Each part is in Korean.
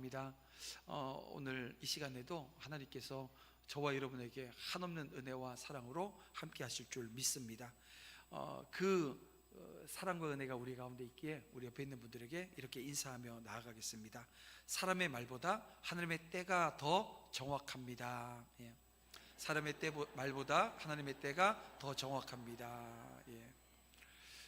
합니다. 어, 오늘 이 시간에도 하나님께서 저와 여러분에게 한없는 은혜와 사랑으로 함께 하실 줄 믿습니다. 어, 그 어, 사랑과 은혜가 우리 가운데 있기에 우리 옆에 있는 분들에게 이렇게 인사하며 나아가겠습니다. 사람의 말보다 하나님의 때가 더 정확합니다. 예. 사람의 때 말보다 하나님의 때가 더 정확합니다. 예.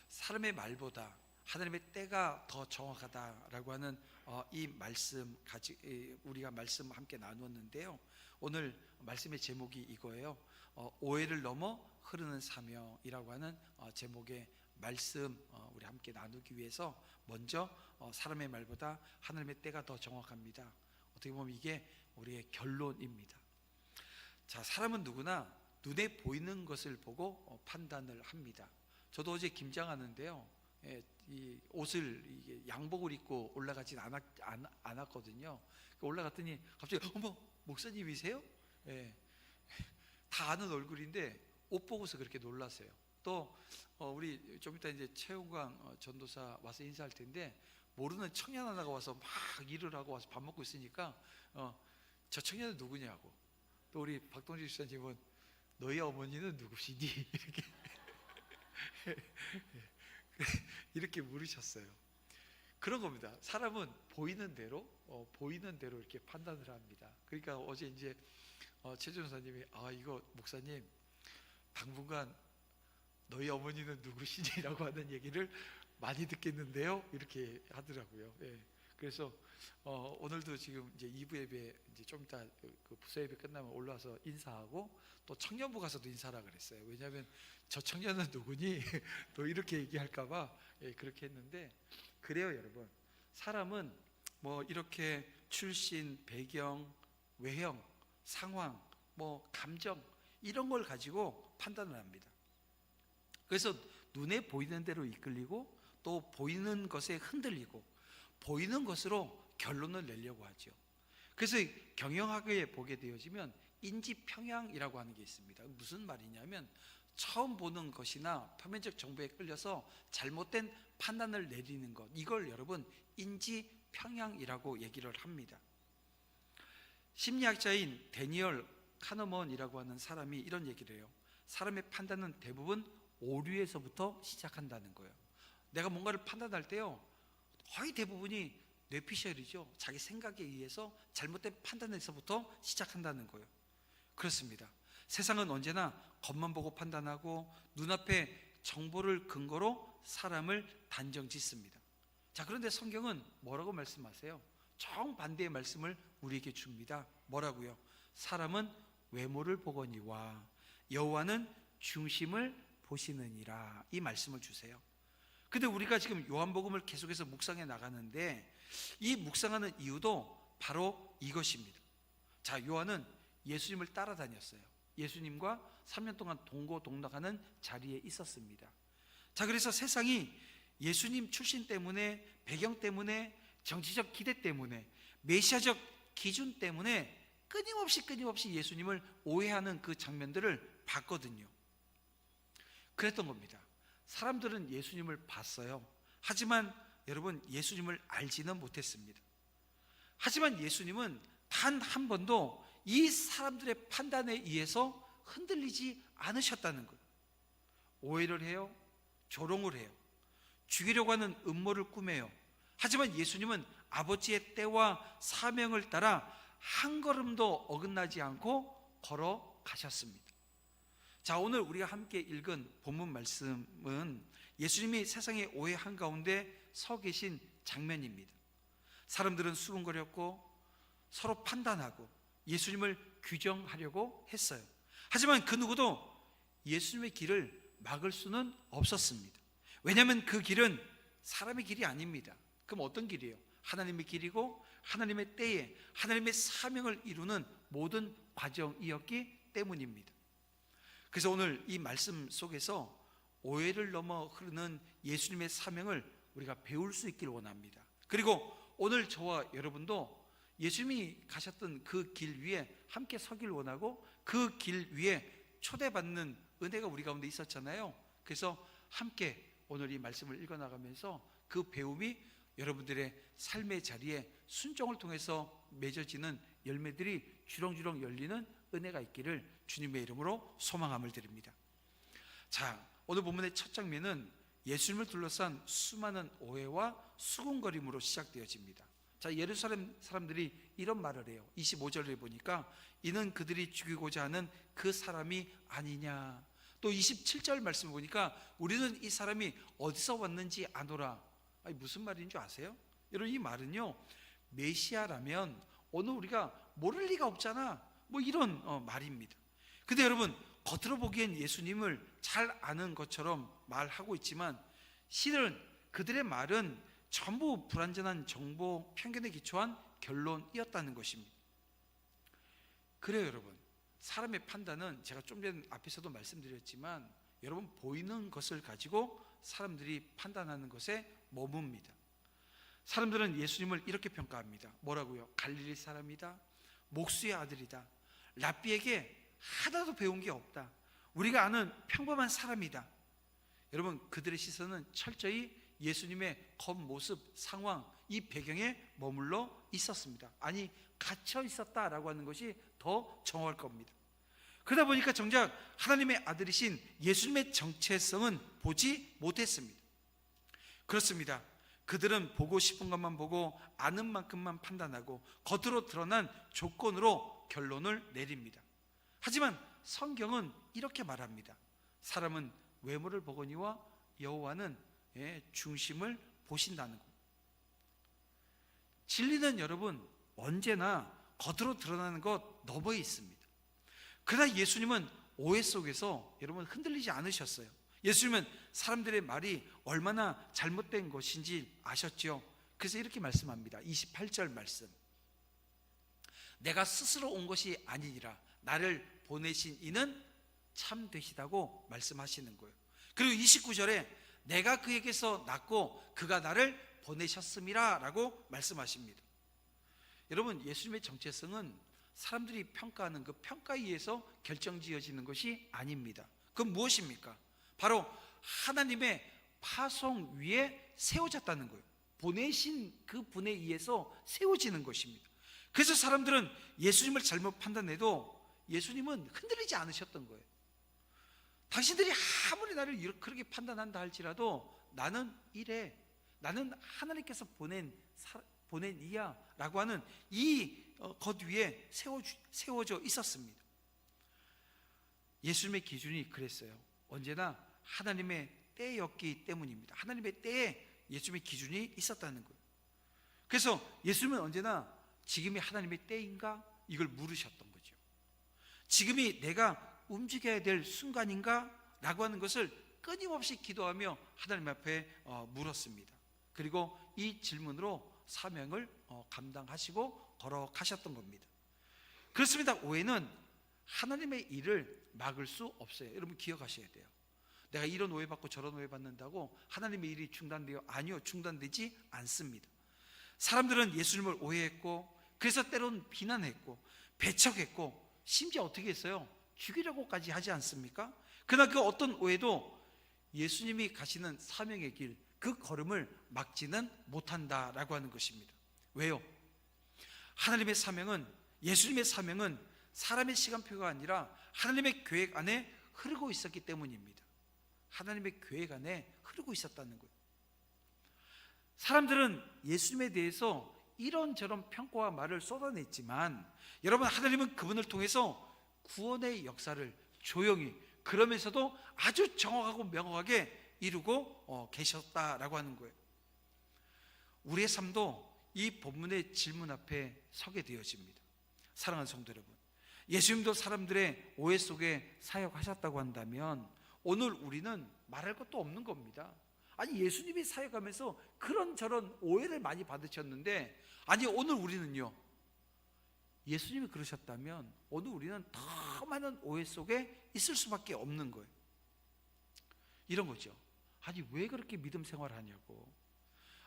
사람의 말보다 하나님의 때가 더 정확하다라고 하는 어, 이 말씀 가지 이, 우리가 말씀 함께 나누었는데요. 오늘 말씀의 제목이 이거예요. 어, 오해를 넘어 흐르는 사명이라고 하는 어, 제목의 말씀 어, 우리 함께 나누기 위해서 먼저 어, 사람의 말보다 하나님의 때가 더 정확합니다. 어떻게 보면 이게 우리의 결론입니다. 자, 사람은 누구나 눈에 보이는 것을 보고 어, 판단을 합니다. 저도 어제 김장하는데요. 예, 이 옷을 양복을 입고 올라가진 않았, 않, 않았거든요. 올라갔더니 갑자기 어머 목사님이세요? 예, 다 아는 얼굴인데 옷 보고서 그렇게 놀랐어요. 또 어, 우리 좀 이따 이제 최웅광 어, 전도사 와서 인사할 텐데 모르는 청년 하나가 와서 막 일을 하고 와서 밥 먹고 있으니까 어, 저 청년은 누구냐고 또 우리 박동진 집사님은 너희 어머니는 누구시니 이렇게 이렇게 물으셨어요. 그런 겁니다. 사람은 보이는 대로 어, 보이는 대로 이렇게 판단을 합니다. 그러니까 어제 이제 어, 최준사님이 아 이거 목사님 당분간 너희 어머니는 누구시니라고 하는 얘기를 많이 듣겠는데요. 이렇게 하더라고요. 예. 그래서 어, 오늘도 지금 이제 2부 예배 이제 좀 이따 그, 그 부서 예배 끝나면 올라와서 인사하고 또 청년부 가서도 인사라 그랬어요. 왜냐하면 저 청년은 누구니 또 이렇게 얘기할까봐 예, 그렇게 했는데 그래요, 여러분. 사람은 뭐 이렇게 출신, 배경, 외형, 상황, 뭐 감정 이런 걸 가지고 판단을 합니다. 그래서 눈에 보이는 대로 이끌리고 또 보이는 것에 흔들리고 보이는 것으로 결론을 내려고 하죠. 그래서 경영학에 보게 되어지면 인지평양이라고 하는 게 있습니다. 무슨 말이냐면 처음 보는 것이나 표면적 정보에 끌려서 잘못된 판단을 내리는 것 이걸 여러분 인지평양이라고 얘기를 합니다. 심리학자인 데니얼 카너먼이라고 하는 사람이 이런 얘기를 해요. 사람의 판단은 대부분 오류에서부터 시작한다는 거예요. 내가 뭔가를 판단할 때요, 거의 대부분이 뇌피셜이죠. 자기 생각에 의해서 잘못된 판단에서부터 시작한다는 거예요. 그렇습니다. 세상은 언제나 겉만 보고 판단하고 눈앞에 정보를 근거로 사람을 단정 짓습니다. 자, 그런데 성경은 뭐라고 말씀하세요? 정반대의 말씀을 우리에게 줍니다. 뭐라고요? 사람은 외모를 보거니와 여호와는 중심을 보시느니라. 이 말씀을 주세요. 근데 우리가 지금 요한복음을 계속해서 묵상해 나가는데 이 묵상하는 이유도 바로 이것입니다. 자, 요한은 예수님을 따라다녔어요. 예수님과 3년 동안 동고동락하는 자리에 있었습니다. 자, 그래서 세상이 예수님 출신 때문에 배경 때문에 정치적 기대 때문에 메시아적 기준 때문에 끊임없이 끊임없이 예수님을 오해하는 그 장면들을 봤거든요. 그랬던 겁니다. 사람들은 예수님을 봤어요. 하지만 여러분 예수님을 알지는 못했습니다. 하지만 예수님은 단 한 번도 이 사람들의 판단에 의해서 흔들리지 않으셨다는 거예요. 오해를 해요. 조롱을 해요. 죽이려고 하는 음모를 꾸며요. 하지만 예수님은 아버지의 때와 사명을 따라 한 걸음도 어긋나지 않고 걸어 가셨습니다. 자, 오늘 우리가 함께 읽은 본문 말씀은 예수님이 세상의 오해 한가운데 서 계신 장면입니다. 사람들은 수군거렸고 서로 판단하고 예수님을 규정하려고 했어요. 하지만 그 누구도 예수님의 길을 막을 수는 없었습니다. 왜냐하면 그 길은 사람의 길이 아닙니다. 그럼 어떤 길이에요? 하나님의 길이고 하나님의 때에 하나님의 사명을 이루는 모든 과정이었기 때문입니다. 그래서 오늘 이 말씀 속에서 오해를 넘어 흐르는 예수님의 사명을 우리가 배울 수 있기를 원합니다. 그리고 오늘 저와 여러분도 예수님이 가셨던 그 길 위에 함께 서길 원하고 그 길 위에 초대받는 은혜가 우리 가운데 있었잖아요. 그래서 함께 오늘 이 말씀을 읽어 나가면서 그 배움이 여러분들의 삶의 자리에 순종을 통해서 맺어지는 열매들이 주렁주렁 열리는 은혜가 있기를 주님의 이름으로 소망함을 드립니다. 자, 오늘 본문의 첫 장면은 예수님을 둘러싼 수많은 오해와 수군거림으로 시작되어집니다. 자, 예루살렘 사람들이 이런 말을 해요. 25절에 보니까 이는 그들이 죽이고자 하는 그 사람이 아니냐. 또 27절 말씀 보니까 우리는 이 사람이 어디서 왔는지 아노라. 아니, 무슨 말인 줄 아세요? 여러분 이 말은요. 메시아라면 오늘 우리가 모를 리가 없잖아. 뭐 이런 어, 말입니다. 근데 여러분 겉으로 보기엔 예수님을 잘 아는 것처럼 말하고 있지만 실은 그들의 말은 전부 불완전한 정보 편견에 기초한 결론이었다는 것입니다. 그래요, 여러분. 사람의 판단은 제가 좀 전 앞에서도 말씀드렸지만 여러분 보이는 것을 가지고 사람들이 판단하는 것에 머뭅니다. 사람들은 예수님을 이렇게 평가합니다. 뭐라고요? 갈릴리 사람이다. 목수의 아들이다. 랍비에게 하나도 배운 게 없다. 우리가 아는 평범한 사람이다. 여러분 그들의 시선은 철저히 예수님의 겉모습, 상황, 이 배경에 머물러 있었습니다. 아니 갇혀 있었다라고 하는 것이 더 정확할 겁니다. 그러다 보니까 정작 하나님의 아들이신 예수님의 정체성은 보지 못했습니다. 그렇습니다. 그들은 보고 싶은 것만 보고 아는 만큼만 판단하고 겉으로 드러난 조건으로 결론을 내립니다. 하지만 성경은 이렇게 말합니다. 사람은 외모를 보거니와 여호와는 예, 중심을 보신다는 것. 진리는 여러분 언제나 겉으로 드러나는 것 너머에 있습니다. 그러나 예수님은 오해 속에서 여러분 흔들리지 않으셨어요. 예수님은 사람들의 말이 얼마나 잘못된 것인지 아셨죠. 그래서 이렇게 말씀합니다. 28절 말씀. 내가 스스로 온 것이 아니니라 나를 보내신 이는 참 되시다고 말씀하시는 거예요. 그리고 29절에 내가 그에게서 낳고 그가 나를 보내셨음이라라고 말씀하십니다. 여러분 예수님의 정체성은 사람들이 평가하는 그 평가에 의해서 결정지어지는 것이 아닙니다. 그건 무엇입니까? 바로 하나님의 파송 위에 세워졌다는 거예요. 보내신 그 분에 의해서 세워지는 것입니다. 그래서 사람들은 예수님을 잘못 판단해도 예수님은 흔들리지 않으셨던 거예요. 당신들이 아무리 나를 그렇게 판단한다 할지라도 나는 이래. 나는 하나님께서 보낸 사, 보낸 이야라고 하는 이것 어, 위에 세워 세워져 있었습니다. 예수님의 기준이 그랬어요. 언제나 하나님의 때였기 때문입니다. 하나님의 때에 예수님의 기준이 있었다는 거예요. 그래서 예수님은 언제나 지금이 하나님의 때인가 이걸 물으셨던 거죠. 지금이 내가 움직여야 될 순간인가 라고 하는 것을 끊임없이 기도하며 하나님 앞에 어, 물었습니다. 그리고 이 질문으로 사명을 어, 감당하시고 걸어가셨던 겁니다. 그렇습니다. 오해는 하나님의 일을 막을 수 없어요. 여러분 기억하셔야 돼요. 내가 이런 오해 받고 저런 오해 받는다고 하나님의 일이 중단돼요? 아니요, 중단되지 않습니다. 사람들은 예수님을 오해했고 그래서 때론 비난했고 배척했고 심지어 어떻게 했어요? 죽이려고까지 하지 않습니까? 그러나 그 어떤 오해도 예수님이 가시는 사명의 길, 그 걸음을 막지는 못한다라고 하는 것입니다. 왜요? 하나님의 사명은 예수님의 사명은 사람의 시간표가 아니라 하나님의 계획 안에 흐르고 있었기 때문입니다. 하나님의 계획 안에 흐르고 있었다는 거예요. 사람들은 예수님에 대해서 이런저런 평가와 말을 쏟아냈지만 여러분 하나님은 그분을 통해서 구원의 역사를 조용히 그러면서도 아주 정확하고 명확하게 이루고 어, 계셨다라고 하는 거예요. 우리의 삶도 이 본문의 질문 앞에 서게 되어집니다. 사랑하는 성도 여러분, 예수님도 사람들의 오해 속에 사역하셨다고 한다면 오늘 우리는 말할 것도 없는 겁니다. 아니 예수님이 사역하면서 그런 저런 오해를 많이 받으셨는데 아니 오늘 우리는요 예수님이 그러셨다면 오늘 우리는 더 많은 오해 속에 있을 수밖에 없는 거예요. 이런 거죠. 아니 왜 그렇게 믿음 생활하냐고.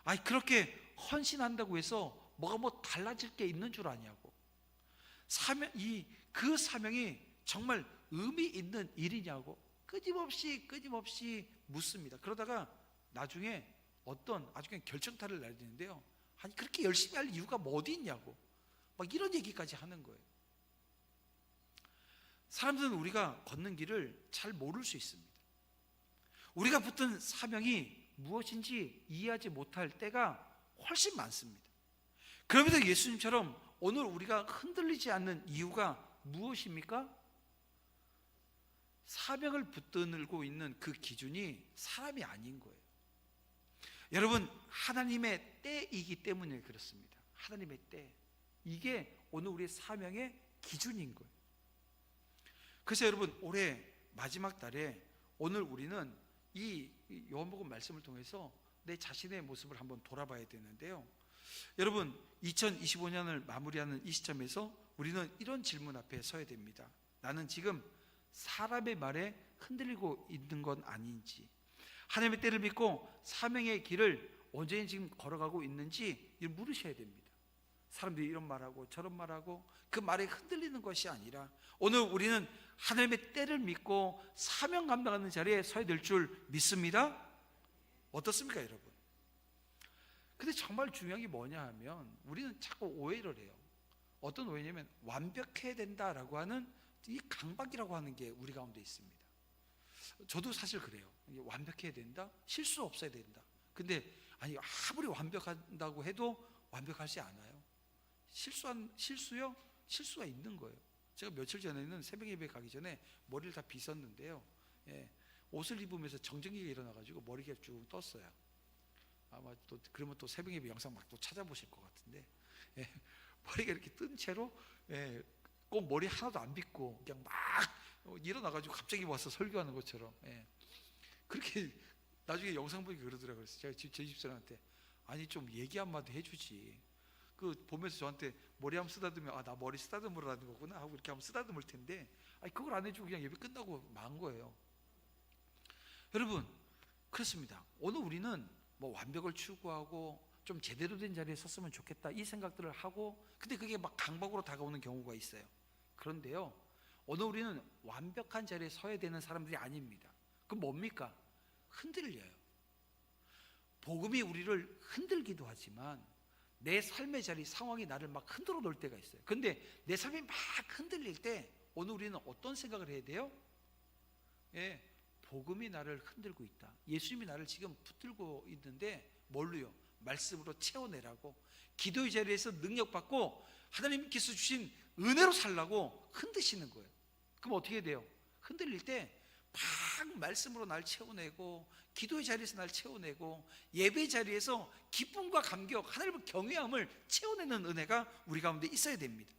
아니 그렇게 헌신한다고 해서 뭐가 뭐 달라질 게 있는 줄 아냐고. 사명 이 그 사명이 정말 의미 있는 일이냐고 끊임없이 끊임없이 묻습니다. 그러다가 나중에 어떤 아주 그냥 결정타를 내야 되는데요. 아니 그렇게 열심히 할 이유가 뭐 어디 있냐고 막 이런 얘기까지 하는 거예요. 사람들은 우리가 걷는 길을 잘 모를 수 있습니다. 우리가 붙은 사명이 무엇인지 이해하지 못할 때가 훨씬 많습니다. 그럼에도 예수님처럼 오늘 우리가 흔들리지 않는 이유가 무엇입니까? 사명을 붙들고 있는 그 기준이 사람이 아닌 거예요. 여러분, 하나님의 때이기 때문에 그렇습니다. 하나님의 때. 이게 오늘 우리의 사명의 기준인 거예요. 그래서 여러분, 올해 마지막 달에 오늘 우리는 이 요한복음 말씀을 통해서 내 자신의 모습을 한번 돌아봐야 되는데요. 여러분, 2025년을 마무리하는 이 시점에서 우리는 이런 질문 앞에 서야 됩니다. 나는 지금 사람의 말에 흔들리고 있는 건 아닌지, 하나님의 때를 믿고 사명의 길을 온전히 지금 걸어가고 있는지 물으셔야 됩니다. 사람들이 이런 말하고 저런 말하고 그 말에 흔들리는 것이 아니라 오늘 우리는 하나님의 때를 믿고 사명 감당하는 자리에 서야 될 줄 믿습니다. 어떻습니까, 여러분? 근데 정말 중요한 게 뭐냐 하면 우리는 자꾸 오해를 해요. 어떤 오해냐면 완벽해야 된다라고 하는 이 강박이라고 하는 게 우리 가운데 있습니다. 저도 사실 그래요. 완벽해야 된다, 실수 없어야 된다. 근데 아니 아무리 완벽한다고 해도 완벽하지 않아요. 실수한 실수요, 실수가 있는 거예요. 제가 며칠 전에는 새벽 예배 가기 전에 머리를 다 빗었는데요. 예, 옷을 입으면서 정전기가 일어나가지고 머리가 쭉 떴어요. 아마 또 그러면 또 새벽 예배 영상 막 또 찾아보실 것 같은데 예, 머리가 이렇게 뜬 채로 예, 꼭 머리 하나도 안 빗고 그냥 막 일어나가지고 갑자기 와서 설교하는 것처럼 예. 그렇게 나중에 영상 보니까 그러더라고요. 그래서 제가 집- 제 집사람한테 아니 좀 얘기 한마디 해주지. 그 보면서 저한테 머리 한번 쓰다듬으면 아 나 머리 쓰다듬으라는 거구나 하고 이렇게 한번 쓰다듬을 텐데 아니 그걸 안 해주고 그냥 예배 끝나고 만 거예요. 여러분 그렇습니다. 오늘 우리는 뭐 완벽을 추구하고 좀 제대로 된 자리에 섰으면 좋겠다 이 생각들을 하고 근데 그게 막 강박으로 다가오는 경우가 있어요. 그런데요 오늘 우리는 완벽한 자리에 서야 되는 사람들이 아닙니다. 그럼 뭡니까? 흔들려요. 복음이 우리를 흔들기도 하지만 내 삶의 자리 상황이 나를 막 흔들어 놓을 때가 있어요. 근데 내 삶이 막 흔들릴 때 오늘 우리는 어떤 생각을 해야 돼요? 예, 복음이 나를 흔들고 있다. 예수님이 나를 지금 붙들고 있는데 뭘로요? 말씀으로 채워내라고 기도의 자리에서 능력 받고 하나님께서 주신 은혜로 살라고 흔드시는 거예요. 그럼 어떻게 돼요? 흔들릴 때 막 말씀으로 날 채워내고 기도의 자리에서 날 채워내고 예배 자리에서 기쁨과 감격, 하나님의 경외함을 채워내는 은혜가 우리 가운데 있어야 됩니다.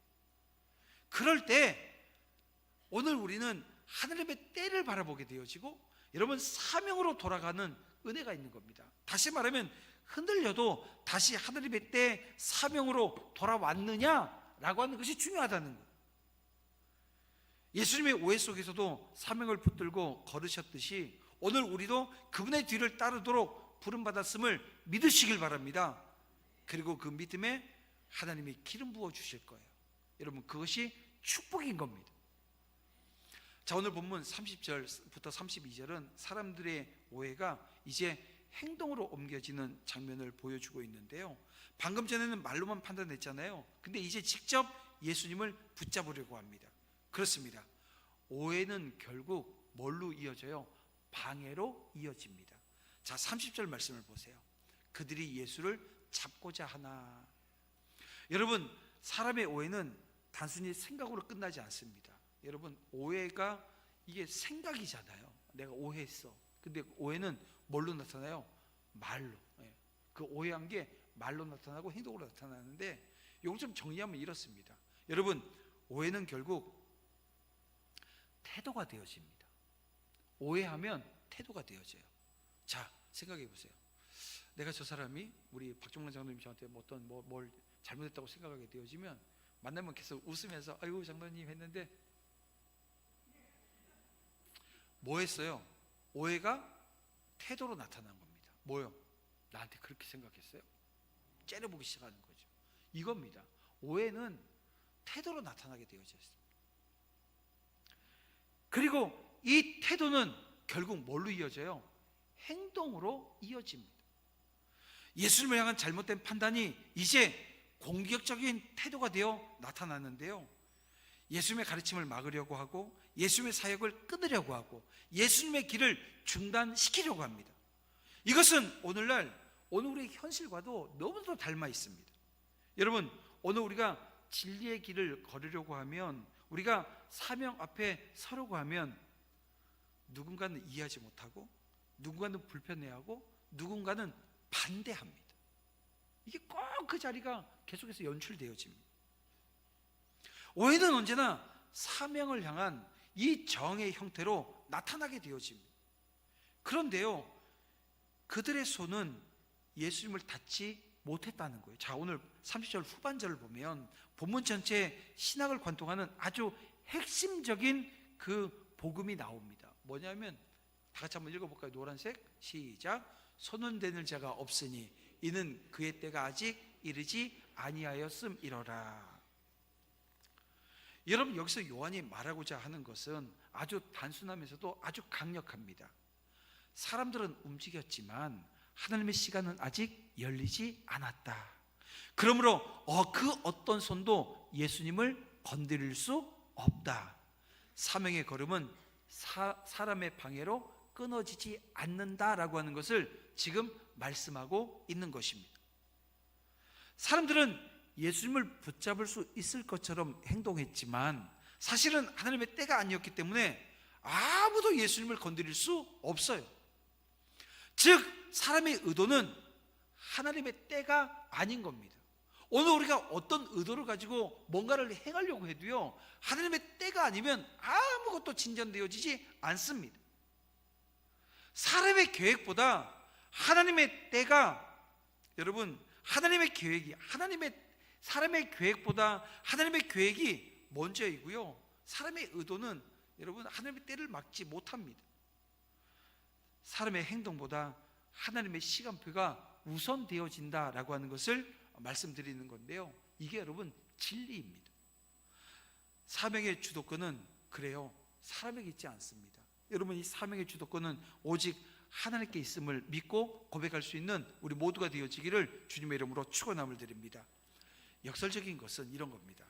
그럴 때 오늘 우리는 하나님의 때를 바라보게 되어지고 여러분 사명으로 돌아가는 은혜가 있는 겁니다. 다시 말하면 흔들려도 다시 하나님의 때 사명으로 돌아왔느냐라고 하는 것이 중요하다는 거예요. 예수님의 오해 속에서도 사명을 붙들고 걸으셨듯이 오늘 우리도 그분의 뒤를 따르도록 부름받았음을 믿으시길 바랍니다. 그리고 그 믿음에 하나님이 기름 부어 주실 거예요. 여러분 그것이 축복인 겁니다. 자 오늘 본문 30절부터 32절은 사람들의 오해가 이제 행동으로 옮겨지는 장면을 보여주고 있는데요. 방금 전에는 말로만 판단했잖아요. 근데 이제 직접 예수님을 붙잡으려고 합니다. 그렇습니다. 오해는 결국 뭘로 이어져요? 방해로 이어집니다. 자, 30절 말씀을 보세요. 그들이 예수를 잡고자 하나. 여러분, 사람의 오해는 단순히 생각으로 끝나지 않습니다. 여러분, 오해가 이게 생각이잖아요. 내가 오해했어. 근데 오해는 뭘로 나타나요? 말로. 예. 그 오해한 게 말로 나타나고 행동으로 나타나는데 이걸 좀 정리하면 이렇습니다. 여러분, 오해는 결국 태도가 되어집니다. 오해하면 태도가 되어져요. 자, 생각해 보세요. 내가 저 사람이 우리 박종란 장로님 저한테 뭐 어떤 뭐, 뭘 잘못했다고 생각하게 되어지면 만나면 계속 웃으면서 아이고 장로님 했는데 뭐 했어요? 오해가 태도로 나타난 겁니다. 뭐요? 나한테 그렇게 생각했어요? 째려보기 시작하는 거죠. 이겁니다. 오해는 태도로 나타나게 되어져 있습니다. 그리고 이 태도는 결국 뭘로 이어져요? 행동으로 이어집니다. 예수님을 향한 잘못된 판단이 이제 공격적인 태도가 되어 나타났는데요. 예수님의 가르침을 막으려고 하고 예수님의 사역을 끊으려고 하고 예수님의 길을 중단시키려고 합니다. 이것은 오늘날 오늘 우리의 현실과도 너무도 닮아 있습니다. 여러분, 오늘 우리가 진리의 길을 걸으려고 하면 우리가 사명 앞에 서려고 하면 누군가는 이해하지 못하고 누군가는 불편해하고 누군가는 반대합니다. 이게 꼭 그 자리가 계속해서 연출되어집니다. 오해는 언제나 사명을 향한 이 정의 형태로 나타나게 되어집니다. 그런데요, 그들의 손은 예수님을 닫지 못했다는 거예요. 자, 오늘 30절 후반절을 보면 본문 전체에 신학을 관통하는 아주 핵심적인 그 복음이 나옵니다. 뭐냐면 다 같이 한번 읽어볼까요? 노란색 시작. 대는 자가 없으니 이는 그의 때가 아직 이르지 아니하였음 이러라. 여러분 여기서 요한이 말하고자 하는 것은 아주 단순하면서도 아주 강력합니다. 사람들은 움직였지만 하나님의 시간은 아직 열리지 않았다. 그러므로 어, 그 어떤 손도 예수님을 건드릴 수 없다. 사명의 걸음은 사, 사람의 방해로 끊어지지 않는다라고 하는 것을 지금 말씀하고 있는 것입니다. 사람들은 예수님을 붙잡을 수 있을 것처럼 행동했지만 사실은 하나님의 때가 아니었기 때문에 아무도 예수님을 건드릴 수 없어요. 즉 사람의 의도는 하나님의 때가 아닌 겁니다. 오늘 우리가 어떤 의도를 가지고 뭔가를 행하려고 해도요 하나님의 때가 아니면 아무것도 진전되어지지 않습니다. 사람의 계획보다 하나님의 때가 여러분 하나님의 계획이 하나님의 사람의 계획보다 하나님의 계획이 먼저이고요. 사람의 의도는 여러분 하나님의 때를 막지 못합니다. 사람의 행동보다 하나님의 시간표가 우선되어진다라고 하는 것을 말씀드리는 건데요. 이게 여러분 진리입니다. 사명의 주도권은 그래요. 사람에게 있지 않습니다. 여러분 이 사명의 주도권은 오직 하나님께 있음을 믿고 고백할 수 있는 우리 모두가 되어지기를 주님의 이름으로 축원함을 드립니다. 역설적인 것은 이런 겁니다.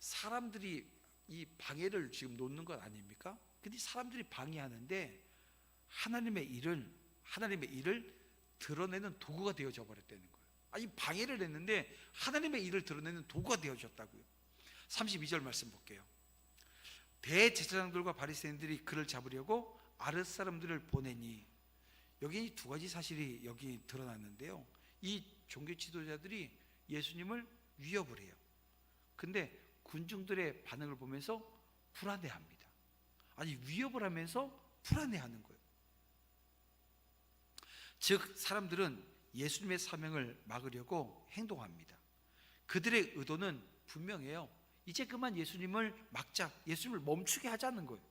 사람들이 이 방해를 지금 놓는 것 아닙니까? 근데 사람들이 방해하는데 하나님의 일을 하나님의 일을 드러내는 도구가 되어져 버렸다는 거예요. 아니 방해를 했는데 하나님의 일을 드러내는 도구가 되어졌다고요. 32절 말씀 볼게요. 대제사장들과 바리새인들이 그를 잡으려고 아랫 사람들을 보내니 여기 두 가지 사실이 여기 드러났는데요. 이 종교 지도자들이 예수님을 위협을 해요. 근데 군중들의 반응을 보면서 불안해합니다. 아니 위협을 하면서 불안해하는 거예요. 즉 사람들은 예수님의 사명을 막으려고 행동합니다. 그들의 의도는 분명해요. 이제 그만 예수님을 막자, 예수님을 멈추게 하자는 거예요.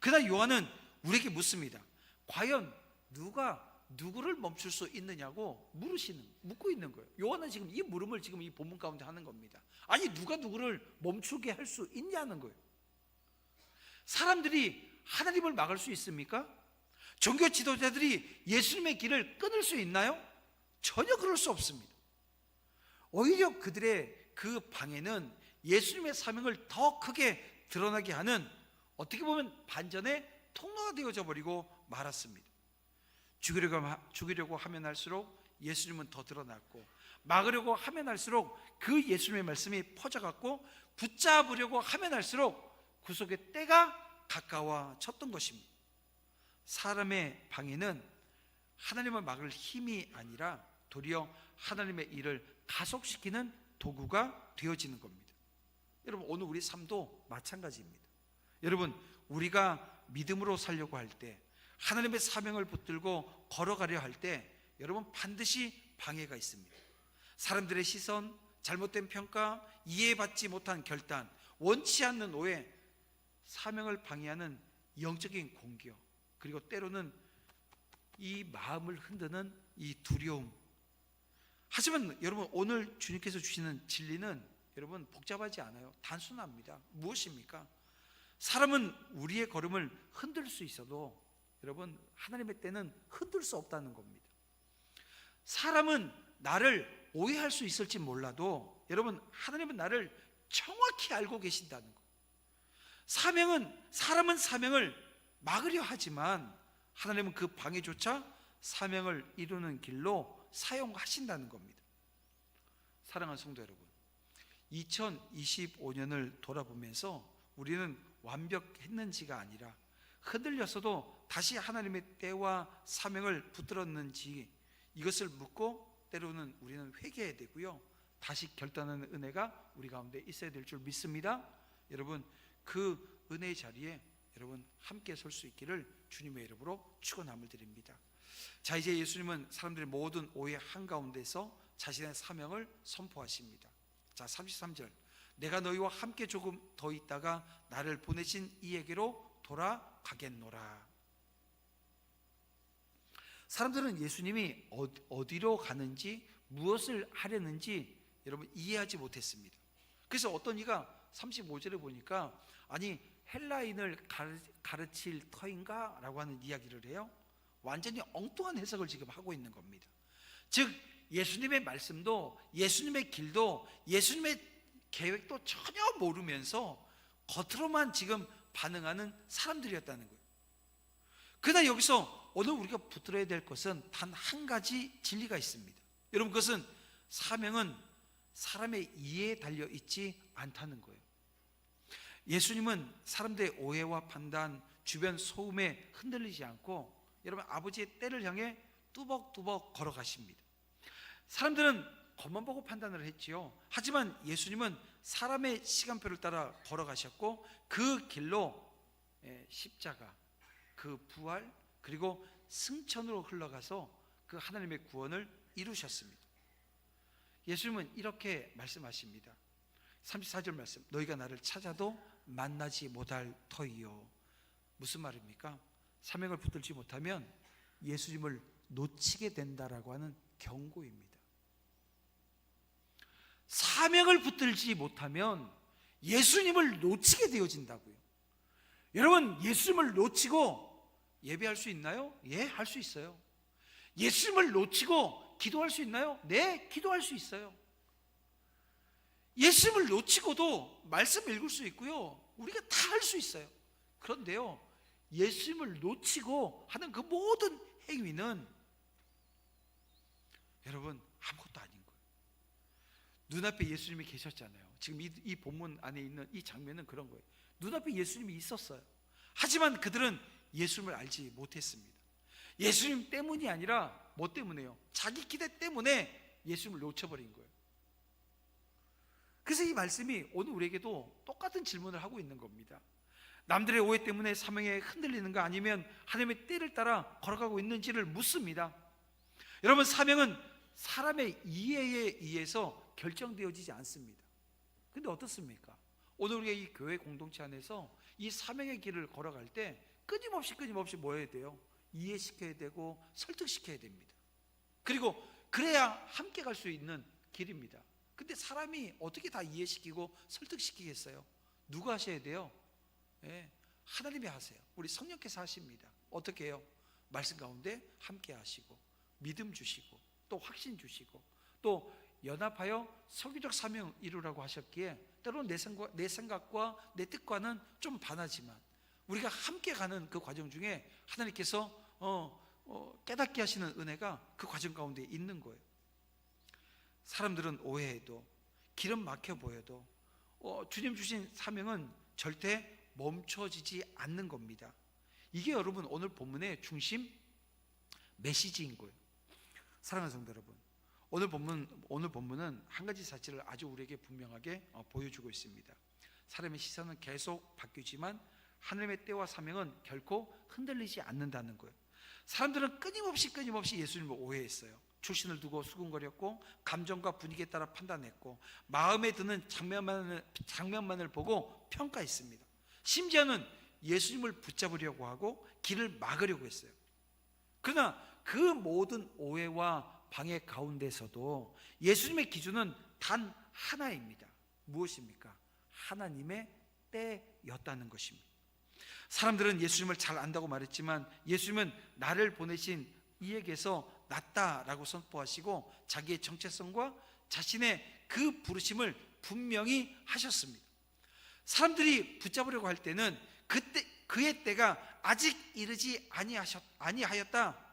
그러나 요한은 우리에게 묻습니다. 과연 누가 누구를 멈출 수 있느냐고 물으시는 묻고 있는 거예요. 요한은 지금 이 물음을 지금 이 본문 가운데 하는 겁니다. 아니 누가 누구를 멈추게 할 수 있냐는 거예요. 사람들이 하나님을 막을 수 있습니까? 종교 지도자들이 예수님의 길을 끊을 수 있나요? 전혀 그럴 수 없습니다. 오히려 그들의 그 방해는 예수님의 사명을 더 크게 드러나게 하는 어떻게 보면 반전의 통로가 되어져 버리고 말았습니다. 죽이려고, 하- 죽이려고 하면 할수록 예수님은 더 드러났고 막으려고 하면 할수록 그 예수님의 말씀이 퍼져갔고 붙잡으려고 하면 할수록 구속의 때가 가까워졌던 것입니다. 사람의 방해는 하나님을 막을 힘이 아니라 도리어 하나님의 일을 가속시키는 도구가 되어지는 겁니다. 여러분 오늘 우리 삶도 마찬가지입니다. 여러분 우리가 믿음으로 살려고 할 때 하나님의 사명을 붙들고 걸어가려 할 때 여러분 반드시 방해가 있습니다. 사람들의 시선, 잘못된 평가, 이해받지 못한 결단, 원치 않는 오해, 사명을 방해하는 영적인 공격, 그리고 때로는 이 마음을 흔드는 이 두려움. 하지만 여러분 오늘 주님께서 주시는 진리는 여러분 복잡하지 않아요. 단순합니다. 무엇입니까? 사람은 우리의 걸음을 흔들 수 있어도 여러분 하나님의 때는 흔들 수 없다는 겁니다. 사람은 나를 오해할 수 있을지 몰라도 여러분 하나님은 나를 정확히 알고 계신다는 거. 사명은 사람은 사명을 막으려 하지만 하나님은 그 방해조차 사명을 이루는 길로 사용하신다는 겁니다. 사랑하는 성도 여러분, 2025년을 돌아보면서 우리는 완벽했는지가 아니라 흔들렸어도 다시 하나님의 때와 사명을 붙들었는지 이것을 묻고 때로는 우리는 회개해야 되고요. 다시 결단하는 은혜가 우리 가운데 있어야 될 줄 믿습니다. 여러분 그 은혜의 자리에 여러분 함께 설 수 있기를 주님의 이름으로 축원함을 드립니다. 자 이제 예수님은 사람들의 모든 오해 한가운데서 자신의 사명을 선포하십니다. 자 33절 내가 너희와 함께 조금 더 있다가 나를 보내신 이에게로 돌아가겠노라. 사람들은 예수님이 어- 어디로 가는지 무엇을 하려는지 여러분 이해하지 못했습니다. 그래서 어떤 이가 35절에 보니까 아니 헬라인을 가르, 가르칠 터인가 라고 하는 이야기를 해요. 완전히 엉뚱한 해석을 지금 하고 있는 겁니다. 즉 예수님의 말씀도 예수님의 길도 예수님의 계획도 전혀 모르면서 겉으로만 지금 반응하는 사람들이었다는 거예요. 그러나 여기서 오늘 우리가 붙들어야 될 것은 단 한 가지 진리가 있습니다. 여러분 그것은 사명은 사람의 이해에 달려 있지 않다는 거예요. 예수님은 사람들의 오해와 판단, 주변 소음에 흔들리지 않고 여러분 아버지의 때를 향해 뚜벅뚜벅 걸어가십니다. 사람들은 겉만 보고 판단을 했지요. 하지만 예수님은 사람의 시간표를 따라 걸어가셨고 그 길로 예, 십자가, 그 부활 그리고 승천으로 흘러가서 그 하나님의 구원을 이루셨습니다. 예수님은 이렇게 말씀하십니다. 34절 말씀. 너희가 나를 찾아도 만나지 못할 터이요. 무슨 말입니까? 사명을 붙들지 못하면 예수님을 놓치게 된다라고 하는 경고입니다. 사명을 붙들지 못하면 예수님을 놓치게 되어진다고요. 여러분, 예수님을 놓치고 예배할 수 있나요? 예, 할 수 있어요. 예수님을 놓치고 기도할 수 있나요? 네, 기도할 수 있어요. 예수님을 놓치고도 말씀 읽을 수 있고요. 우리가 다 할 수 있어요. 그런데요, 예수님을 놓치고 하는 그 모든 행위는 여러분 아무것도 아닌 거예요. 눈앞에 예수님이 계셨잖아요. 지금 이, 이 본문 안에 있는 이 장면은 그런 거예요. 눈앞에 예수님이 있었어요. 하지만 그들은 예수님을 알지 못했습니다. 예수님 때문이 아니라 뭐 때문에요? 자기 기대 때문에 예수님을 놓쳐버린 거예요. 그래서 이 말씀이 오늘 우리에게도 똑같은 질문을 하고 있는 겁니다. 남들의 오해 때문에 사명에 흔들리는가 아니면 하나님의 때를 따라 걸어가고 있는지를 묻습니다. 여러분 사명은 사람의 이해에 의해서 결정되어지지 않습니다. 근데 어떻습니까? 오늘 우리가 이 교회 공동체 안에서 이 사명의 길을 걸어갈 때 끊임없이 끊임없이 뭐 해야 돼요? 이해시켜야 되고 설득시켜야 됩니다. 그리고 그래야 함께 갈 수 있는 길입니다. 근데 사람이 어떻게 다 이해시키고 설득시키겠어요? 누가 하셔야 돼요? 예, 하나님이 하세요. 우리 성령께서 하십니다. 어떻게 해요? 말씀 가운데 함께 하시고 믿음 주시고 또 확신 주시고 또 연합하여 설교적 사명 이루라고 하셨기에 때로는 내, 생각, 내 생각과 내 뜻과는 좀 반하지만 우리가 함께 가는 그 과정 중에 하나님께서 어, 어, 깨닫게 하시는 은혜가 그 과정 가운데 있는 거예요. 사람들은 오해해도 길은 막혀 보여도 어, 주님 주신 사명은 절대 멈춰지지 않는 겁니다. 이게 여러분 오늘 본문의 중심 메시지인 거예요. 사랑하는 성도 여러분, 오늘 본문 오늘 본문은 한 가지 사실을 아주 우리에게 분명하게 어, 보여주고 있습니다. 사람의 시선은 계속 바뀌지만 하나님의 때와 사명은 결코 흔들리지 않는다는 거예요. 사람들은 끊임없이 끊임없이 예수님을 오해했어요. 출신을 두고 수군거렸고 감정과 분위기에 따라 판단했고 마음에 드는 장면만을 장면만을 보고 평가했습니다. 심지어는 예수님을 붙잡으려고 하고 길을 막으려고 했어요. 그러나 그 모든 오해와 방해 가운데서도 예수님의 기준은 단 하나입니다. 무엇입니까? 하나님의 때였다는 것입니다. 사람들은 예수님을 잘 안다고 말했지만 예수님은 나를 보내신 이에게서 낫다라고 선포하시고 자기의 정체성과 자신의 그 부르심을 분명히 하셨습니다. 사람들이 붙잡으려고 할 때는 그때 그의 때가 아직 이르지 아니하셨 아니하였다.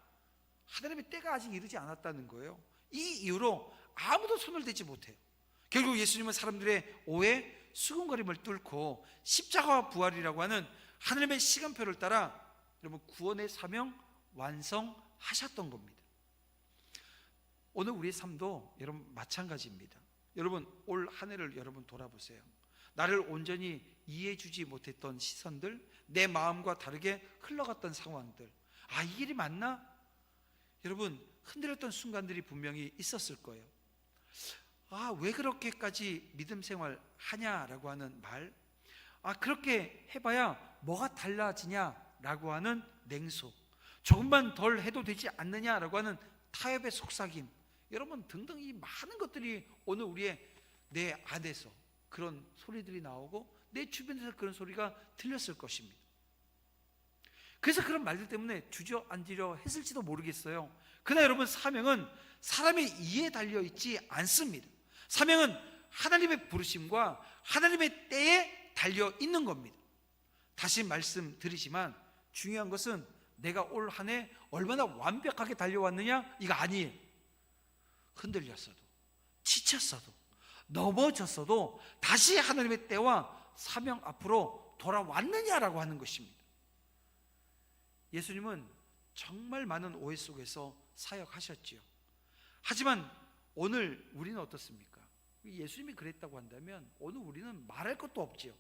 하나님의 때가 아직 이르지 않았다는 거예요. 이 이유로 아무도 손을 대지 못해요. 결국 예수님은 사람들의 오해, 수군거림을 뚫고 십자가와 부활이라고 하는 하나님의 시간표를 따라 여러분 구원의 사명 완성하셨던 겁니다. 오늘 우리의 삶도 여러분 마찬가지입니다. 여러분 올 한 해를 여러분 돌아보세요. 나를 온전히 이해해 주지 못했던 시선들, 내 마음과 다르게 흘러갔던 상황들. 아, 이 길이 맞나? 여러분 흔들렸던 순간들이 분명히 있었을 거예요. 아, 왜 그렇게까지 믿음 생활 하냐라고 하는 말. 아, 그렇게 해봐야 뭐가 달라지냐라고 하는 냉소. 조금만 덜 해도 되지 않느냐라고 하는 타협의 속삭임. 여러분 등등 이 많은 것들이 오늘 우리의 내 안에서 그런 소리들이 나오고 내 주변에서 그런 소리가 들렸을 것입니다. 그래서 그런 말들 때문에 주저앉으려 했을지도 모르겠어요. 그러나 여러분 사명은 사람의 이해에 달려 있지 않습니다. 사명은 하나님의 부르심과 하나님의 때에 달려 있는 겁니다. 다시 말씀드리지만 중요한 것은 내가 올 한 해 얼마나 완벽하게 달려왔느냐 이거 아니에요. 흔들렸어도 지쳤어도 넘어졌어도 다시 하나님의 때와 사명 앞으로 돌아왔느냐라고 하는 것입니다. 예수님은 정말 많은 오해 속에서 사역하셨지요. 하지만 오늘 우리는 어떻습니까? 예수님이 그랬다고 한다면 오늘 우리는 말할 것도 없지요.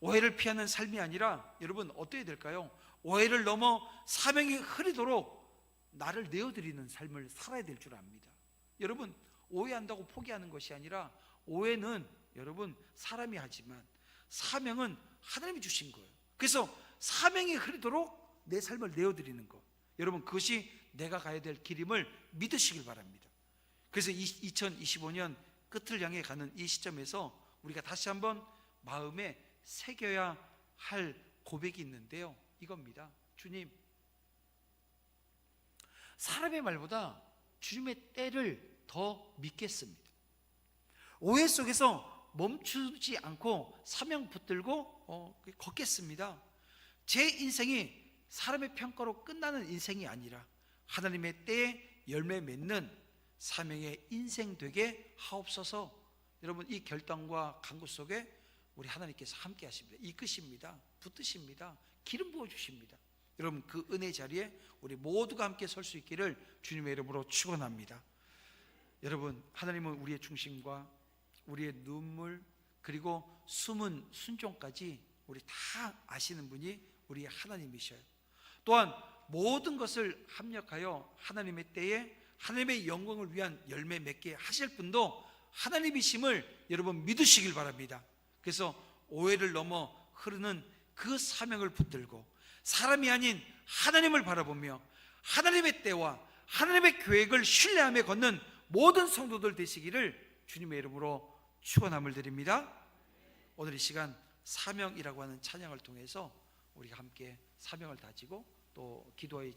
오해를 피하는 삶이 아니라 여러분 어떻게 될까요? 오해를 넘어 사명이 흐리도록 나를 내어드리는 삶을 살아야 될 줄 압니다. 여러분 오해한다고 포기하는 것이 아니라 오해는 여러분 사람이 하지만 사명은 하나님이 주신 거예요. 그래서 사명이 흐리도록 내 삶을 내어드리는 것. 여러분 그것이 내가 가야 될 길임을 믿으시길 바랍니다. 그래서 2025년 끝을 향해 가는 이 시점에서 우리가 다시 한번 마음에 새겨야 할 고백이 있는데요. 이겁니다. 주님, 사람의 말보다 주님의 때를 더 믿겠습니다. 오해 속에서 멈추지 않고 사명 붙들고 어, 걷겠습니다. 제 인생이 사람의 평가로 끝나는 인생이 아니라 하나님의 때에 열매 맺는 사명의 인생 되게 하옵소서. 여러분 이 결단과 간구 속에 우리 하나님께서 함께 하십니다. 이끄십니다. 붙드십니다. 기름 부어 주십니다. 여러분 그 은혜 자리에 우리 모두가 함께 설 수 있기를 주님의 이름으로 축원합니다. 여러분 하나님은 우리의 중심과 우리의 눈물 그리고 숨은 순종까지 우리 다 아시는 분이 우리 하나님이셔요. 또한 모든 것을 합력하여 하나님의 때에 하나님의 영광을 위한 열매 맺게 하실 분도 하나님이심을 여러분 믿으시길 바랍니다. 그래서 오해를 넘어 흐르는 그 사명을 붙들고 사람이 아닌 하나님을 바라보며 하나님의 때와 하나님의 계획을 신뢰하며 걷는 모든 성도들 되시기를 주님의 이름으로 축원함을 드립니다. 오늘 이 시간 사명이라고 하는 찬양을 통해서 우리가 함께 사명을 다지고 또 기도의